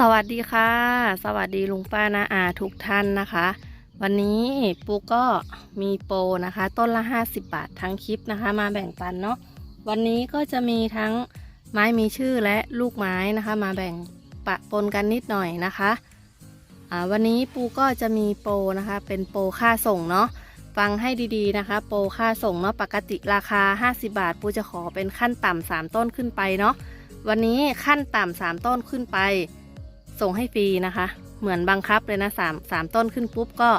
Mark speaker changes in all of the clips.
Speaker 1: สวัสดีค่ะ สวัสดีลุงป้านาอาทุกท่านนะคะ วันนี้ปูก็มีโปรนะคะ ต้นละ 50 บาททั้งคลิปนะคะ มาแบ่งปันเนาะวันนี้ก็จะมีทั้งไม้มีชื่อและลูกไม้นะคะ มาแบ่งปะปนกันนิดหน่อยนะคะอ่าวันนี้ปูก็จะมีโปรนะคะ เป็นโปรค่าส่งเนาะฟังให้ดีๆนะคะ โปรค่าส่งเนาะปกติราคา 50 บาท ปูจะขอเป็นขั้นต่ำ3ต้นขึ้นไปเนาะวันนี้ขั้นต่ำ3ต้นขึ้นไป ส่งให้ฟรีนะคะ เหมือนบังคับเลยนะสามสามต้นขึ้นปุ๊บก็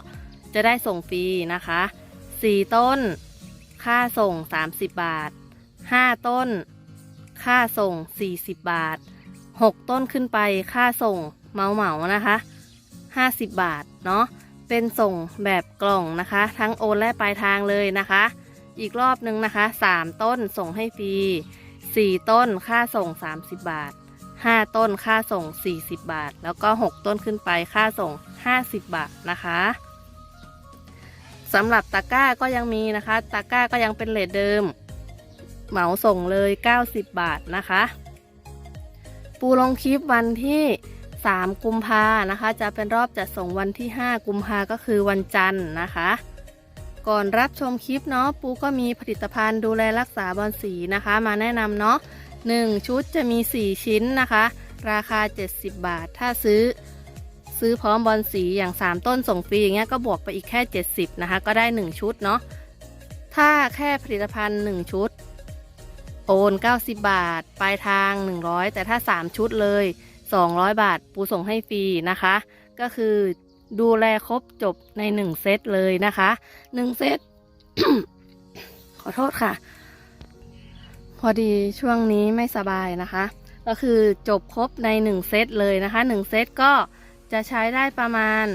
Speaker 1: จะได้ส่งฟรีนะคะสี่ต้น ค่าส่ง 30 บาท5ต้น ค่าส่ง 40 บาท6ต้นขึ้นไปค่าส่งเมาเหมานะคะ 50 บาทเนาะเป็นส่งแบบกล่องนะคะ ทั้งโอนและปลายทางเลยนะคะ อีกรอบนึงนะคะ 3 ต้นส่งให้ฟรี4 ต้นค่าส่ง 30 บาท 5 ต้นค่าส่ง 40 บาท แล้วก็ 6 ต้นขึ้นไปค่าส่ง 50 บาทนะคะสำหรับตะกร้าก็ยังมีนะคะ ตะกร้าก็ยังเป็นเลทเดิม เหมาส่งเลย 90 บาทนะคะ ปูลงคลิปวันที่ 3 กุมภานะคะ จะเป็นรอบจัดส่งวันที่ 5 กุมภาก็คือวันจันทร์นะคะ ก่อนรับชมคลิปเนาะปูก็มีผลิตภัณฑ์ดูแลรักษาบอลสีนะคะ มาแนะนำเนาะ 1 ชุดจะมี 4 ชิ้นนะคะ ราคา 70 บาท ถ้าซื้อ ซื้อพร้อมบอลสีอย่าง 3 ต้นส่งฟรีอย่างเงี้ยก็บวกไปอีกแค่ 70 นะคะ ก็ได้ 1 ชุดเนาะถ้าแค่ผลิตภัณฑ์ 1 ชุด โอน 90 บาท ปลายทาง 100 แต่ถ้า 3 ชุดเลย 200 บาท ปูส่งให้ฟรีนะคะ ก็คือดูแลครบจบใน 1 เซตเลยนะคะ 1 เซตขอโทษค่ะ พอดีช่วงนี้ไม่สบายนะคะ ก็คือจบครบใน 1 เซตเลยนะคะ1เซตก็จะใช้ได้ประมาณ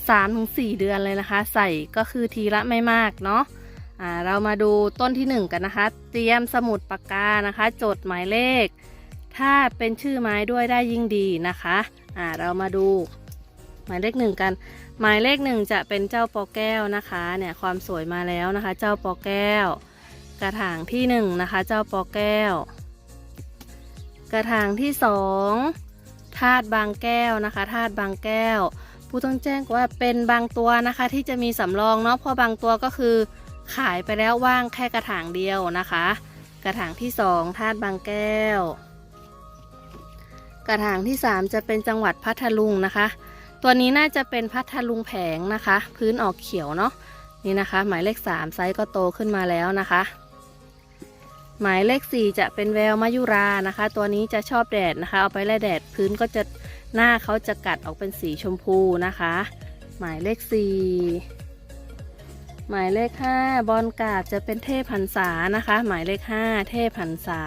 Speaker 1: 3-4 เดือนเลยนะคะ ใส่ก็คือทีละไม่มากเนาะอ่าเรามาดูต้นที่ 1 กันนะคะ เตรียมสมุดปากกานะคะ จดหมายเลข ถ้าเป็นชื่อไม้ด้วยได้ยิ่งดีนะคะอ่าเรามาดูหมายเลขหนึ่งกัน หมายเลขหนึ่งจะเป็นเจ้าปอแก้วนะคะ เนี่ยความสวยมาแล้วนะคะ เจ้าปอแก้ว กระถางที่หนึ่งนะคะเจ้าปอแก้ว กระถางที่สองธาตุบางแก้วนะคะธาตุบางแก้ว ผู้ต้องแจ้งว่าเป็นบางตัวนะคะที่จะมีสำรองเนาะเพราะบางตัวก็คือขายไปแล้วว่างแค่กระถางเดียวนะคะ กระถางที่สองธาตุบางแก้ว กระถางที่สามจะเป็นจังหวัดพัทลุงนะคะ ตัวนี้น่าจะเป็นพัทลุงแผงนะคะ พื้นออกเขียวเนาะนี่นะคะ หมายเลขสามไซส์ก็โตขึ้นมาแล้วนะคะ หมายเลขสี่จะเป็นแววมายุรานะคะ ตัวนี้จะชอบแดดนะคะ เอาไปไล่แดดพื้นก็จะหน้าเขาจะกัดออกเป็นสีชมพูนะคะ หมายเลขสี่หมายเลขห้าบอลกาบจะเป็นเทพันษานะคะ หมายเลขห้าเทพันษา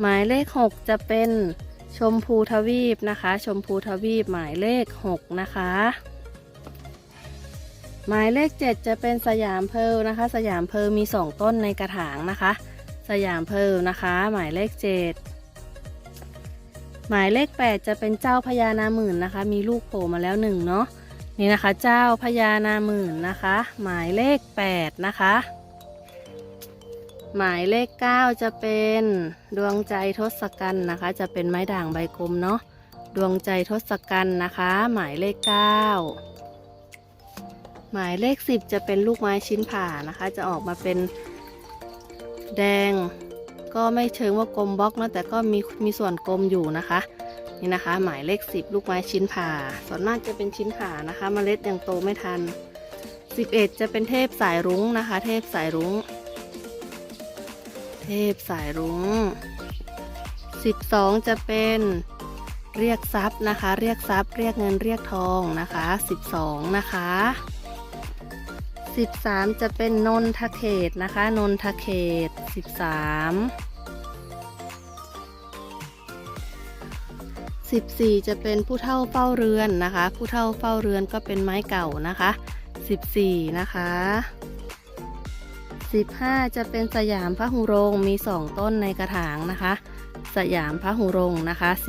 Speaker 1: หมายเลขหกจะเป็นชมพูทวีปนะคะ ชมพูทวีปหมายเลขหกนะคะ หมายเลข 7 จะเป็นสยามเพลนะคะ สยามเพลมี 2 ต้นในกระถางนะคะ สยามเพลนะคะ หมายเลข 7 หมายเลข 8 จะเป็นเจ้าพญานาหมื่นนะคะ มีลูกโผล่มาแล้วหนึ่งเนาะนี่นะคะ เจ้าพญานาหมื่นนะคะ หมายเลข 8 นะคะ หมายเลข 9 จะเป็นดวงใจทศกัณฐ์นะคะ จะเป็นไม้ด่างใบกลมเนาะดวงใจทศกัณฐ์นะคะ หมายเลข 9 หมายเลข 10 จะเป็นลูกไม้ชิ้นผ่านะคะ จะออกมาเป็นแดง ก็ไม่เชิงว่ากลมบล็อกนะแต่ก็มีมีส่วนกลมอยู่นะคะนี่นะคะ หมายเลข 10 ลูกไม้ชิ้นผ่า ส่วนมากจะเป็นชิ้นผ่านะคะเมล็ดยังโตไม่ทัน 11 จะเป็นเทพสายรุ้งนะคะ เทพสายรุ้ง เทพสายรุ้ง 12 จะเป็นเรียกทรัพย์นะคะ เรียกทรัพย์ เรียกเงินเรียกทองนะคะ 12 นะคะ 13 จะเป็นนนทเขตนะคะ นนทเขต 13 14 จะเป็นผู้เฒ่าเฝ้าเรือนนะคะ ผู้เฒ่าเฝ้าเรือนก็เป็นไม้เก่านะคะ 14 นะคะ 15 จะเป็นสยามพระหุรงมี 2 ต้นในกระถางนะคะ สยามพระหุรงนะคะ 15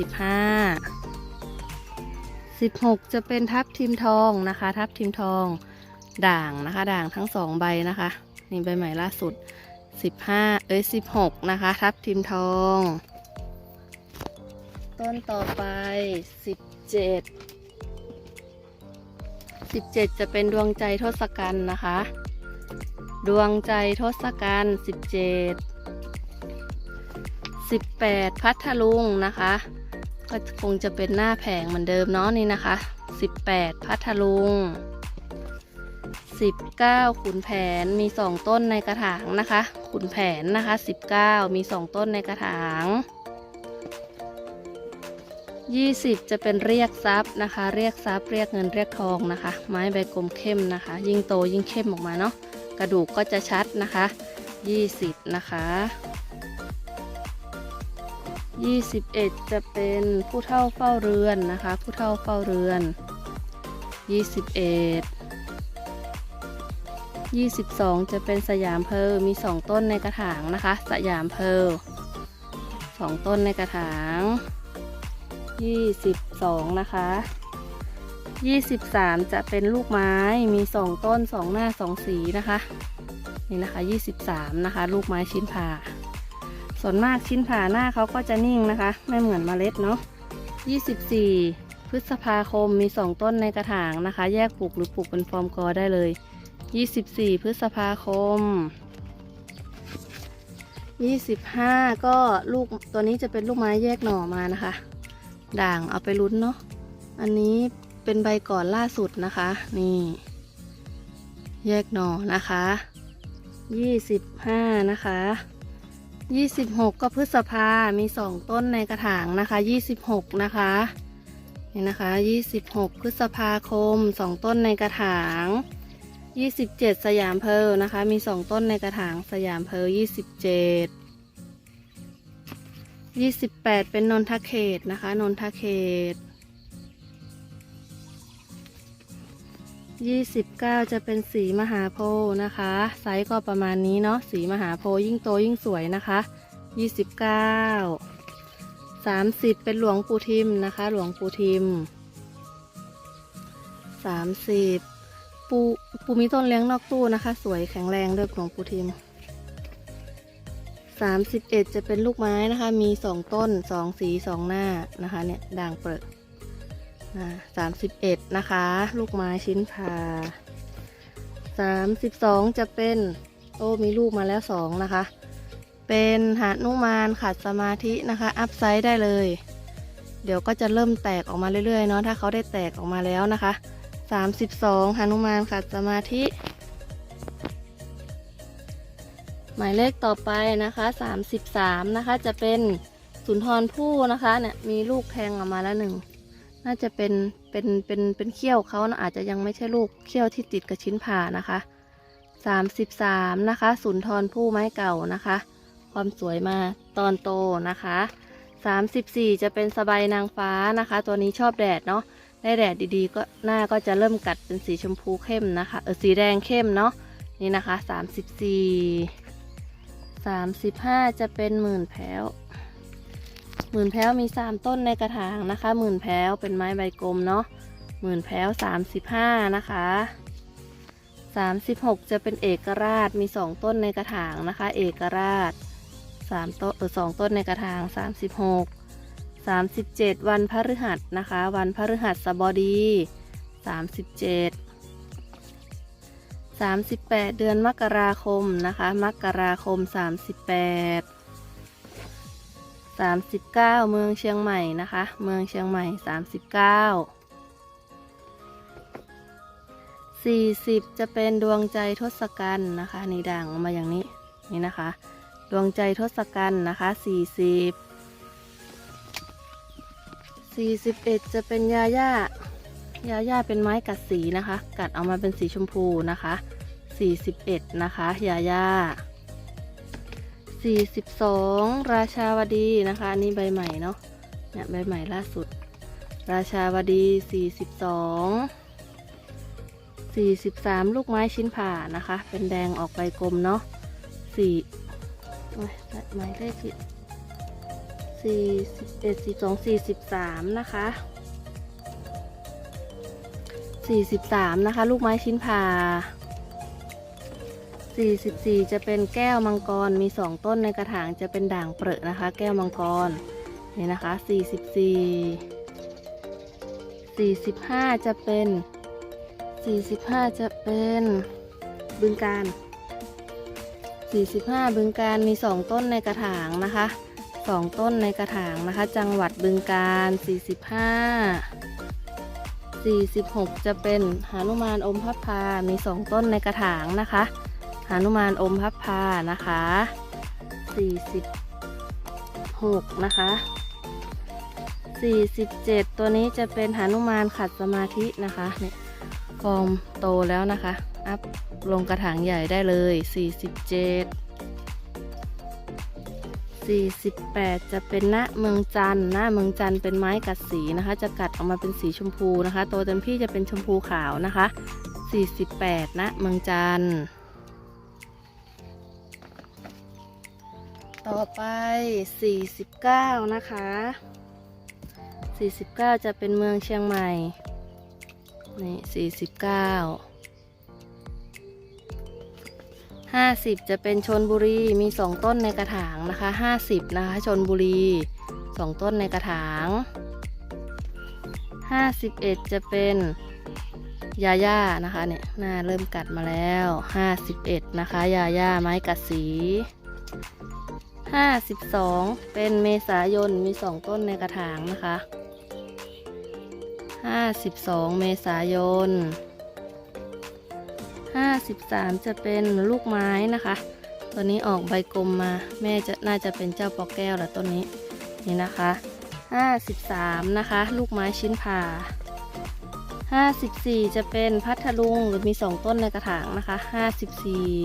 Speaker 1: 16 จะเป็นทับทิมทองนะคะ ทับทิมทอง ด่างนะคะ ด่างทั้งสองใบนะคะ นี่ใบใหม่ล่าสุด 15 เอ้ย 16 นะคะ ทับทิมทอง ต้นต่อไปสิบเจ็ดสิบเจ็ดจะเป็นดวงใจทศกัณฐ์นะคะ ดวงใจทศกัณฐ์สิบเจ็ดสิบแปดพัทลุงนะคะ ก็คงจะเป็นหน้าแผงเหมือนเดิมเนาะนี่นะคะสิบแปดพัทลุง สิบเก้าขุนแผนมีสองต้นในกระถางนะคะ ขุนแผนนะคะสิบเก้ามีสองต้นในกระถาง 20 จะเป็นเรียกทรัพย์นะคะ เรียกทรัพย์เรียกเงินเรียกทองนะคะ ไม้ใบกลมเข้มนะคะ ยิ่งโตยิ่งเข้มออกมาเนาะกระดูกก็จะชัดนะคะ 20 นะคะ 21 จะเป็นผู้เฒ่าเฝ้าเรือนนะคะ ผู้เฒ่าเฝ้าเรือน 21 22 จะเป็นสยามเพลมี 2 ต้นในกระถางนะคะ สยามเพลสองต้นในกระถาง 22 นะคะ 23 จะเป็นลูกไม้มี 2 ต้น 2 หน้า 2 สีนะคะ นี่นะคะ 23 นะคะ ลูกไม้ชิ้นผ่า ส่วนมากชิ้นผ่าหน้าเขาก็จะนิ่งนะคะ ไม่เหมือนเมล็ดเนาะ 24 พฤษภาคมมี 2 ต้นในกระถางนะคะ แยกปลูกหรือปลูกเป็นฟอร์มกอได้เลย 24 พฤษภาคม 25 ก็ลูกตัวนี้จะเป็นลูกไม้แยกหน่อมานะคะ ด่างเอาไปลุ้นเนาะอันนี้เป็นใบก่อนล่าสุดนะคะ นี่ แยกหน่อนะคะ 25 นะคะ 26 ก็พฤษภา มี 2 ต้นในกระถางนะคะ 26 นะคะนี่นะคะ 26 พฤษภาคม 2 ต้นในกระถาง 27สยามเพลนะคะ มี2ต้นในกระถางสยามเพล27 28เป็นนนทเขตนะคะ นนทเขต29จะเป็นสีมหาโพธินะคะ ไซส์ก็ประมาณนี้เนาะสีมหาโพธิ์ยิ่งโตยิ่งสวยนะคะ29 30เป็นหลวงปู่ทิมนะคะ หลวงปู่ทิม30 ปูปูมีต้นเลี้ยงนอกตู้นะคะ สวยแข็งแรงด้วยหลวงปูทิม31จะเป็นลูกไม้นะคะ มี2ต้น2สี2หน้านะคะ เนี่ยด่างเปิดนะ31นะคะ ลูกไม้ชิ้นผ่า32จะเป็นโอ้มีลูกมาแล้ว2นะคะ เป็นหานุมานขัดสมาธินะคะ อัพไซด์ได้เลย เดี๋ยวก็จะเริ่มแตกออกมาเรื่อยๆเนาะถ้าเขาได้แตกออกมาแล้วนะคะ 32หานุมานขัดสมาธิ หมายเลขต่อไปนะคะ 33 นะคะ จะเป็นสุนทรภู่นะคะเนี่ยมีลูกแทงออกมาแล้วหนึ่งน่าจะเป็นเป็นเป็นเป็นเขี้ยวเขานะอาจจะยังไม่ใช่ลูกเขี้ยวที่ติดกับชิ้นผ่านะคะ33นะคะสุนทรภู่ไม้เก่านะคะ ความสวยมาตอนโตนะคะ 34 จะเป็นสบายนางฟ้านะคะ ตัวนี้ชอบแดดเนาะ ได้แดดดีๆ ก็หน้าก็จะเริ่มกัดเป็นสีชมพูเข้มนะคะ เออสีแดงเข้มเนาะนี่นะคะ34 35 จะเป็นหมื่นแพ้วหมื่นแพ้วมีสามต้นในกระถางนะคะหมื่นแพ้วเป็นไม้ใบกลมเนาะหมื่นแพ้ว35 นะคะ 36 จะเป็นเอกราชมีสองต้นในกระถางนะคะ เอกราชสามต้นเออสองต้นในกระถาง 36 37 วันพฤหัสนะคะ วันพฤหัสบดี 37 38 เดือนมกราคมนะคะ มกราคม 38 39 เมืองเชียงใหม่นะคะ เมืองเชียงใหม่ 39 40 จะเป็นดวงใจทศกัณฐ์นะคะนี่ด่างออกมาอย่างนี้นี่นะคะ ดวงใจทศกัณฐ์นะคะ 40 41จะเป็นยาย่ายาย่าเป็นไม้กัดสีนะคะ กัดออกมาเป็นสีชมพูนะคะ41นะคะยาย่า42ราชาวดีนะคะอันนี้ใบใหม่เนาะเนี่ยใบใหม่ล่าสุด ราชาวดี42 43ลูกไม้ชิ้นผ่านะคะ เป็นแดงออกใบกลมเนาะ4โอ้ยหมายเลข ผิด41 42 43นะคะ43นะคะ ลูกไม้ชิ้นผ่า44จะเป็นแก้วมังกรมี2ต้นในกระถางจะเป็นด่างเปรอะนะคะ แก้วมังกรนี่นะคะสี่สิบสี่สี่สิบห้าจะเป็นสี่สิบห้าจะเป็นบึงการสี่สิบห้าบึงการมีสองต้นในกระถางนะคะ สองต้นในกระถางนะคะ จังหวัดบึงการสี่สิบห้าสี่สิบหกจะเป็นหานุมานอมพับพา มีสองต้นในกระถางนะคะหานุมานอมพับพานะคะสี่สิบหกนะคะ 47 ตัวนี้จะเป็นหานุมานขัดสมาธินะคะเนี่ยฟอร์มโตแล้วนะคะ อัพลงกระถางใหญ่ได้เลย 47 48 จะเป็นณเมืองจันทร์ณเมืองจันทร์เป็นไม้กัดสีนะคะ จะกัดออกมาเป็นสีชมพูนะคะโตเต็มที่จะเป็นชมพูขาวนะคะ 48ณเมืองจันทร์ ต่อไป 49 นะคะ 49 จะเป็นเมืองเชียงใหม่ นี่ 49 50 จะเป็นชนบุรีมี 2 ต้นในกระถางนะคะ 50 นะคะชนบุรี 2 ต้นในกระถาง 51 จะเป็นยาย่านะคะเนี่ยหน้าเริ่มกัดมาแล้ว 51 นะคะ ยาย่าไม้กัดสี 52 เป็นเมษายนมี 2 ต้นในกระถางนะคะ 52 เมษายน 53 จะเป็นลูกไม้นะคะ ตัวนี้ออกใบกลมมาแม่จะน่าจะเป็นเจ้าปอกแก้วแหละต้นนี้นี่นะคะ 53 นะคะ ลูกไม้ชิ้นผ่า 54 จะเป็นพัทลุงหรือมี 2 ต้นในกระถางนะคะ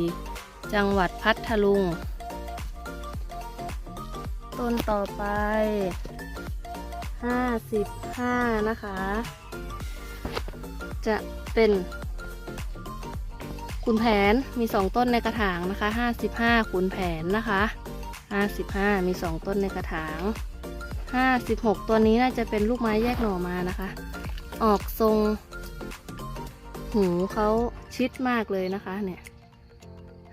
Speaker 1: 54 จังหวัดพัทลุง ต้นต่อไป 55 นะคะ จะเป็น ขุนแผนมี 2 ต้นในกระถางนะคะ 55ขุนแผนนะคะ 55 มี 2 ต้นในกระถาง 56 ตัวนี้น่าจะเป็นลูกไม้แยกหน่อมานะคะ ออกทรง หูเขาชิดมากเลยนะคะเนี่ย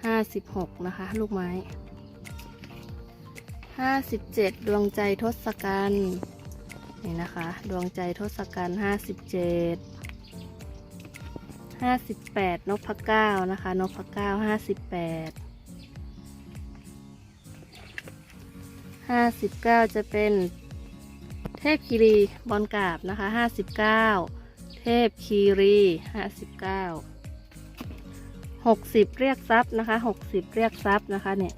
Speaker 1: 56 นะคะ ลูกไม้ 57 ดวงใจทศกัณฐ์นี่นะคะ ดวงใจทศกัณฐ์ห้าสิบเจ็ด ห้าสิบแปดนพเก้านะคะนพเก้าห้าสิบแปดห้าสิบเก้าจะเป็นเทพคีรีบอลกาบนะคะห้าสิบเก้าเทพคีรีห้าสิบเก้าหกสิบเรียกทรัพย์นะคะหกสิบเรียกทรัพย์นะคะเนี่ย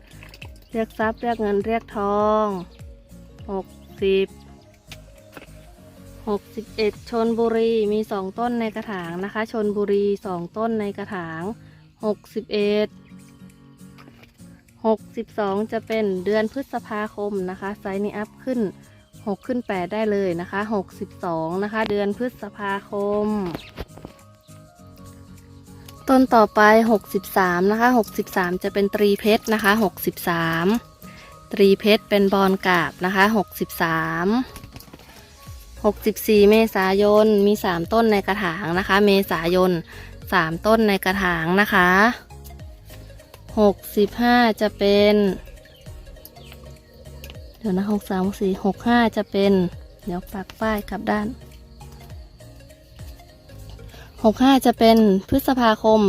Speaker 1: เรียกทรัพย์เรียกเงินเรียกทองหกสิบ 61 ชนบุรีมี 2 ต้นในกระถางนะคะ ชนบุรี 2 ต้นในกระถาง 61 62 จะเป็นเดือนพฤษภาคมนะคะ ไซส์นี้อัพขึ้น 6 ขึ้น 8 ได้เลยนะคะ 62 นะคะ เดือนพฤษภาคม ต้นต่อไป 63 นะคะ 63 จะเป็นตรีเพชรนะคะ 63 ตรีเพชรเป็นบอลกาบนะคะ 63 64 เมษายน มี 3 ต้นในกระถางนะคะ เมษายน 3 ต้นในกระถางนะคะ 65 จะเป็น เดี๋ยวนะ 63 64 65 จะเป็น เดี๋ยวปักป้ายกลับด้าน 65 จะเป็นพฤษภาคม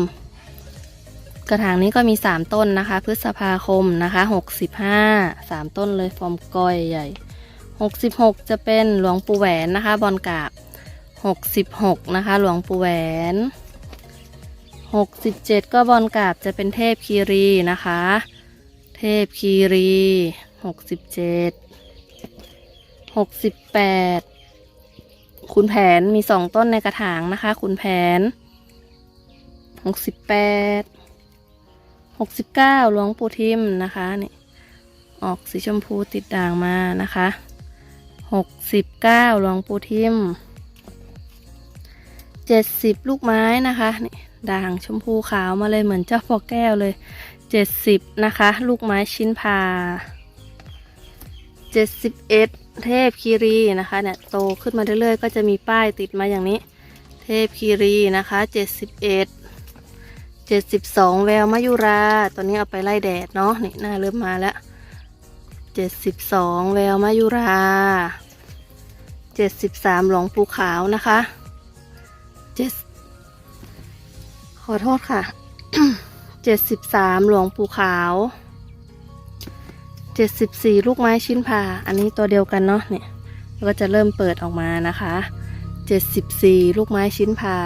Speaker 1: กระถางนี้ก็มี 3 ต้นนะคะ พฤษภาคมนะคะ 65 3 ต้นเลยฟอร์มกอยใหญ่ 66 จะเป็นหลวงปู่แหวนนะคะ บอลกาบ 66 นะคะ หลวงปู่แหวน 67 ก็บอลกาบจะเป็นเทพคีรีนะคะ เทพคีรี 67 68ขุนแผนมี 2 ต้นในกระถางนะคะขุนแผน 68 69 หลวงปู่ทิมนะคะนี่ออกสีชมพูติดด่างมานะคะ หกสิบเก้าหลวงปู่ทิมเจ็ดสิบลูกไม้นะคะนี่ด่างชมพูขาวมาเลยเหมือนเจ้าปอแก้วเลยเจ็ดสิบนะคะ ลูกไม้ชิ้นพาเจ็ดสิบเอ็ดเทพคีรีนะคะเนี่ยโตขึ้นมาเรื่อยๆ ก็จะมีป้ายติดมาอย่างนี้ เทพคีรีนะคะเจ็ดสิบเอ็ดเจ็ดสิบสองแววมายุรา ตอนนี้เอาไปไล่แดดเนาะนี่หน้าเริ่มมาแล้ว เจ็ดสิบสองแววมายุราเจ็ดสิบสามหลวงปูขาวนะคะเจ็ดขอโทษค่ะเจ็ดสิบสามหลวงปูขาวเจ็ดสิบสี่ลูกไม้ชิ้นผ่า อันนี้ตัวเดียวกันเนาะเนี่ยก็จะเริ่มเปิดออกมานะคะเจ็ดสิบสี่ลูกไม้ชิ้นผ่า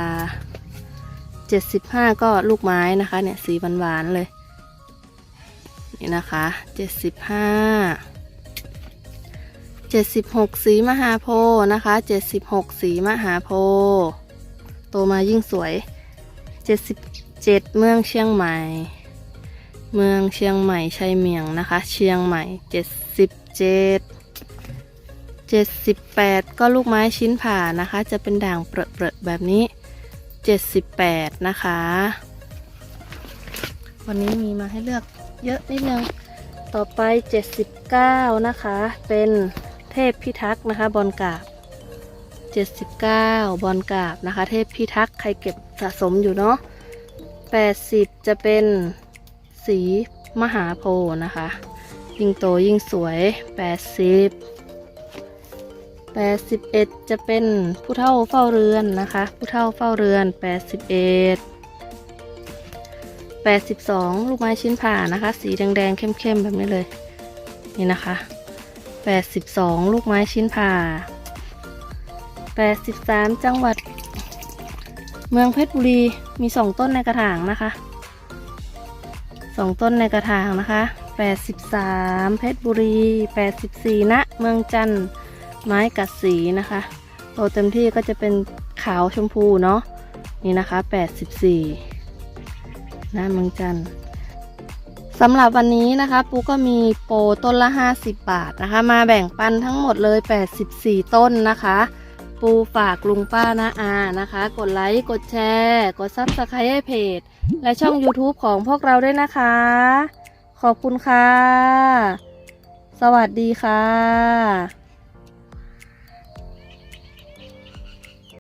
Speaker 1: เจ็ดสิบห้าก็ลูกไม้นะคะเนี่ยสีหวานๆเลย นี่นะคะเจ็ดสิบห้าเจ็ดสิบหกสีมหาโพธิ์นะคะเจ็ดสิบหกสีมหาโพธิ์โตมายิ่งสวยเจ็ดสิบเจ็ดเมืองเชียงใหม่ เมืองเชียงใหม่ชัยเมียงนะคะ เชียงใหม่เจ็ดสิบเจ็ดเจ็ดสิบแปดก็ลูกไม้ชิ้นผ่านะคะ จะเป็นด่างเปรอะๆแบบนี้เจ็ดสิบแปดนะคะวันนี้มีมาให้เลือก เยอะนิดนึง ต่อไป 79 นะคะ เป็นเทพพิทักษ์นะคะบอลกาบ 79 บอลกาบนะคะ เทพพิทักษ์ใครเก็บสะสมอยู่เนาะ80 จะเป็นสีมหาโพธิ์นะคะ ยิ่งโตยิ่งสวย 80 81 จะเป็นผู้เฒ่าเฝ้าเรือนนะคะ ผู้เฒ่าเฝ้าเรือน 81 82 ลูกไม้ชิ้นผ่านะคะ สีแดงๆเข้มๆแบบนี้เลย นี่นะคะ 82 ลูกไม้ชิ้นผ่า 83 จังหวัด เมืองเพชรบุรีมีสองต้นในกระถางนะคะสองต้นในกระถางนะคะ 83 เพชรบุรี 84ณเมืองจันทร์ไม้กัดสีนะคะโตเต็มที่ก็จะเป็นขาวชมพูเนาะนี่นะคะ 84 น้าเมืองจันสำหรับวันนี้นะคะ ปูก็มีโปรต้นละ 50 บาทนะคะ มาแบ่งปันทั้งหมดเลย 84 ต้นนะคะ ปูฝากลุงป้านาอานะคะ กดไลค์กดแชร์ กดซับสไครต์ให้เพจ และช่อง YouTube ของพวกเราด้วยนะคะ ขอบคุณค่ะ สวัสดีค่ะ